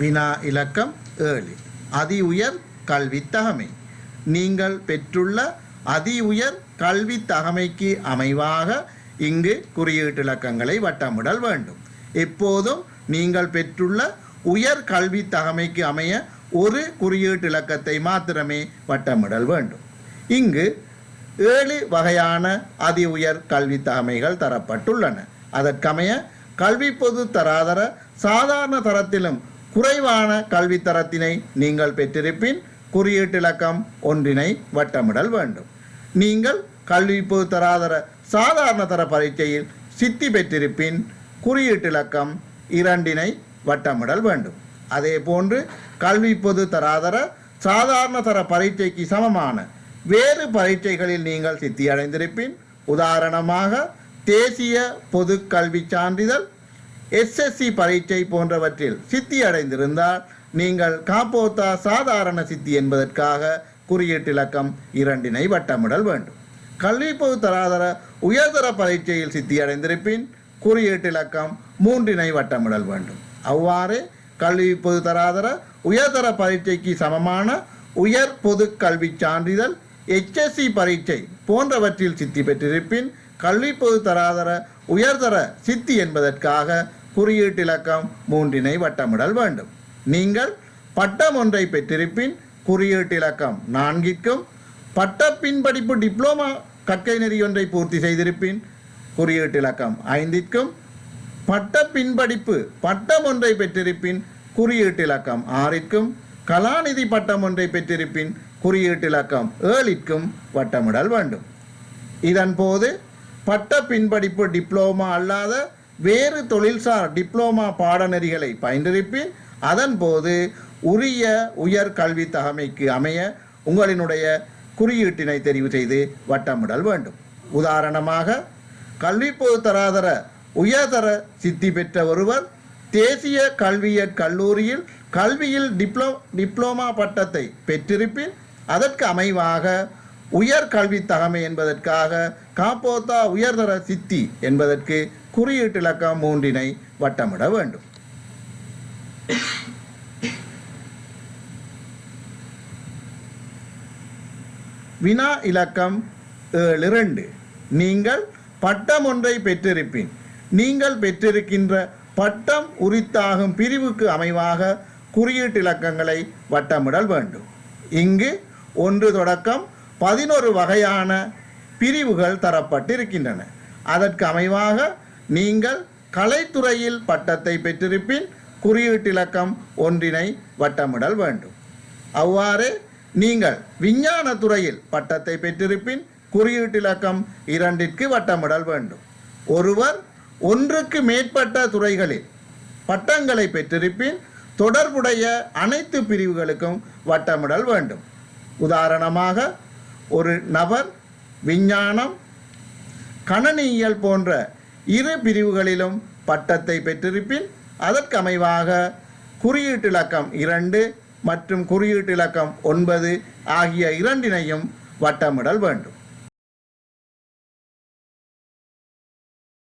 வினா இலக்கம் ஏழு. அதி உயர் கல்வி தகமை. நீங்கள் பெற்றுள்ள அதி உயர் கல்வி தகமைக்கு அமைவாக இங்கு குறியீட்டு இலக்கங்களை வட்டமிடல் வேண்டும். எப்போதும் நீங்கள் பெற்றுள்ள உயர் கல்வி தகமைக்கு அமைய ஒரு குறியீட்டு இலக்கத்தை மாத்திரமே வட்டமிடல் வேண்டும். இங்கு ஏழு வகையான அதி உயர் கல்வி தகமைகள் தரப்பட்டுள்ளன. அதற்கமைய கல்வி பொது தராதர சாதாரண தரத்திலும் குறைவான கல்வி தரத்தினை நீங்கள் பெற்றிருப்பின் குறியீட்டு இலக்கம் ஒன்றினை வட்டமிடல் வேண்டும். நீங்கள் கல்வி பொது தராதர சாதாரண தர பரீட்சையில் சித்தி பெற்றிருப்பின் குறியீட்டு இலக்கம் இரண்டினை வட்டமிடல் வேண்டும். அதே போன்று கல்வி பொது தராதர சாதாரண தர பரீட்சைக்கு சமமான வேறு பரீட்சைகளில் நீங்கள் சித்தி அடைந்திருப்பின். உதாரணமாக தேசிய பொது கல்வி சான்றிதழ் எஸ்எஸ்சி பரீட்சை போன்றவற்றில் சித்தி அடைந்திருந்தால் நீங்கள் காப்போத்தா சாதாரண சித்தி என்பதற்காக குறியீட்டிலக்கம் இரண்டினை வட்டமிடல் வேண்டும். கல்வி பொது தராதர உயர்தர பரீட்சையில் சித்தி அடைந்திருப்பின் குறியீட்டிலக்கம் மூன்றினை வட்டமிடல் வேண்டும். அவ்வாறு கல்வி பொது தராதர உயர்தர பரீட்சைக்கு சமமான உயர் பொது கல்வி சான்றிதழ் எச்எஸ்சி பரீட்சை போன்றவற்றில் சித்தி பெற்றிருப்பின் கல்வி பொது தராதர உயர்தர சித்தி என்பதற்காக குறியீட்டு இலக்கம் மூன்றினை வட்டமிடல் வேண்டும். நீங்கள் பட்டம் ஒன்றை பெற்றிருப்பின் குறியீட்டு இலக்கம் நான்கிற்கும் பட்ட பின்படிப்பு டிப்ளோமா கற்கை நெறி ஒன்றை பூர்த்தி செய்திருப்பின் குறியீட்டு இலக்கம் ஐந்திற்கும் பட்ட பின்படிப்பு பட்டம் ஒன்றை பெற்றிருப்பின் குறியீட்டு இலக்கம் ஆறிற்கும் கலாநிதி பட்டம் ஒன்றை பெற்றிருப்பின் குறியீட்டு இலக்கம் ஏழிற்கும் வட்டமிடல் வேண்டும். இதன் போது பட்ட பின்படிப்பு டிப்ளோமா அல்லாத வேறு தொழில்சார் டிப்ளோமா பாடநெறிகளை பயின்றிருப்பின். அதன் போது உரிய உயர் கல்வி தகமைக்கு அமைய உங்களினுடைய குறியீட்டினை தெரிவு செய்து வட்டமிடல் வேண்டும். உதாரணமாக கல்வி பொது தராதர உயர்தர சித்தி பெற்ற ஒருவர் தேசிய கல்வியற் கல்லூரியில் கல்வியில் டிப்ளோ டிப்ளோமா பட்டத்தை பெற்றிருப்பின். அதற்கு அமைவாக உயர் கல்வி தகமை என்பதற்காக காப்போத்தா உயர்தர சித்தி என்பதற்கு குறியீட்டு இலக்கம் மூன்றினை வட்டமிட வேண்டும். வினா இலக்கம் ஏழு இரண்டு நீங்கள் பட்டம் ஒன்றை பெற்றிருப்பின். நீங்கள் பெற்றிருக்கின்ற பட்டம் உரித்தாகும் பிரிவுக்கு அமைவாக குறியீட்டு இலக்கங்களை வட்டமிடல் வேண்டும். இங்கு ஒன்று தொடக்கம் பதினொரு வகையான பிரிவுகள் தரப்பட்டிருக்கின்றன. அதற்கு அமைவாக நீங்கள் கலைத்துறையில் பட்டத்தை பெற்றிருப்பின் குறியீட்டிலக்கம் ஒன்றினை வட்டமிடல் வேண்டும். அவ்வாறு நீங்கள் விஞ்ஞான துறையில் பட்டத்தை பெற்றிருப்பின் குறியீட்டிலக்கம் இரண்டிற்கு வட்டமிடல் வேண்டும். ஒருவர் ஒன்றுக்கு மேற்பட்ட துறைகளில் பட்டங்களை பெற்றிருப்பின் தொடர்புடைய அனைத்து பிரிவுகளுக்கும் வட்டமிடல் வேண்டும். உதாரணமாக ஒரு நபர் விஞ்ஞானம் கணனியியல் போன்ற இரு பிரிவுகளிலும் பட்டத்தை பெற்றிருப்பின் அதற்கமைவாக குறியீட்டு இலக்கம் இரண்டு மற்றும் குறியீட்டு இலக்கம் ஒன்பது ஆகிய இரண்டினையும் வட்டமிடல் வேண்டும்.